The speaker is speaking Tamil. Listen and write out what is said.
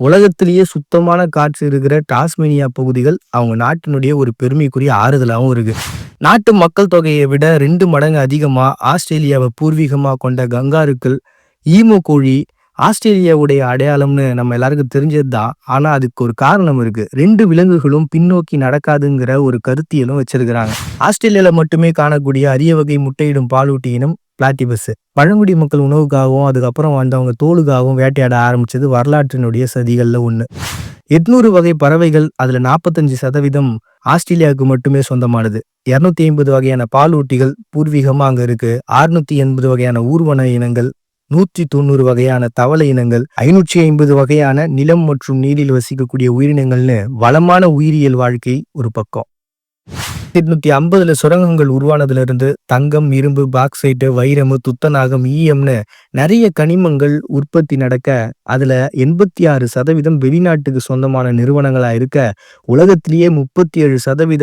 உலகத்திலேயே சுத்தமான காற்று இருக்கிற டாஸ்மேனியா பகுதிகள் அவங்க நாட்டினுடைய ஒரு பெருமைக்குரிய ஆறுதலாகவும் இருக்கு. நாட்டு மக்கள் தொகையை விட ரெண்டு மடங்கு அதிகமா ஆஸ்திரேலியாவை பூர்வீகமாக கொண்ட கங்காருக்கள் ஈமு கோழி ஆஸ்திரேலியாவுடைய அடையாளம்னு நம்ம எல்லாருக்கும் தெரிஞ்சது தான் ஆனால் அதுக்கு ஒரு காரணம் இருக்கு. ரெண்டு விலங்குகளும் பின்னோக்கி நடக்காதுங்கிற ஒரு கருத்தியலும் வச்சிருக்கிறாங்க. ஆஸ்திரேலியாவில் மட்டுமே காணக்கூடிய அரிய வகை முட்டையிடும் பாலூட்டி இனம் பிளாட்டிபஸ் பழங்குடி மக்கள் உணவுக்காகவும் அதுக்கப்புறம் வந்தவங்க தோலுக்காகவும் வேட்டையாட ஆரம்பிச்சது வரலாற்றினுடைய சதிகளில் ஒன்று எட்நூறு வகை பறவைகள் அதில் நாற்பத்தஞ்சு சதவீதம் ஆஸ்திரேலியாவுக்கு மட்டுமே சொந்தமானது. இரநூத்தி ஐம்பது வகையான பாலூட்டிகள் பூர்வீகமாக அங்கே இருக்கு. அறுநூத்தி எண்பது வகையான ஊர்வன இனங்கள் நூற்றி தொண்ணூறு வகையான தவளை இனங்கள் ஐநூற்றி ஐம்பது வகையான நிலம் மற்றும் நீரில் வசிக்கக்கூடிய உயிரினங்கள்னு வளமான உயிரியல் வாழ்க்கை ஒரு பக்கம். எட்நூத்தி ஐம்பதுல சுரங்கங்கள் உருவானதுல இருந்து தங்கம் இரும்பு பாக்சைட்டு வைரமு துத்தநாகம் ஈயம்னு நிறைய கனிமங்கள் உற்பத்தி நடக்க அதுல எண்பத்தி ஆறு சதவீதம் வெளிநாட்டுக்கு சொந்தமான நிறுவனங்களா இருக்க உலகத்திலேயே முப்பத்தி ஏழு சதவீதம்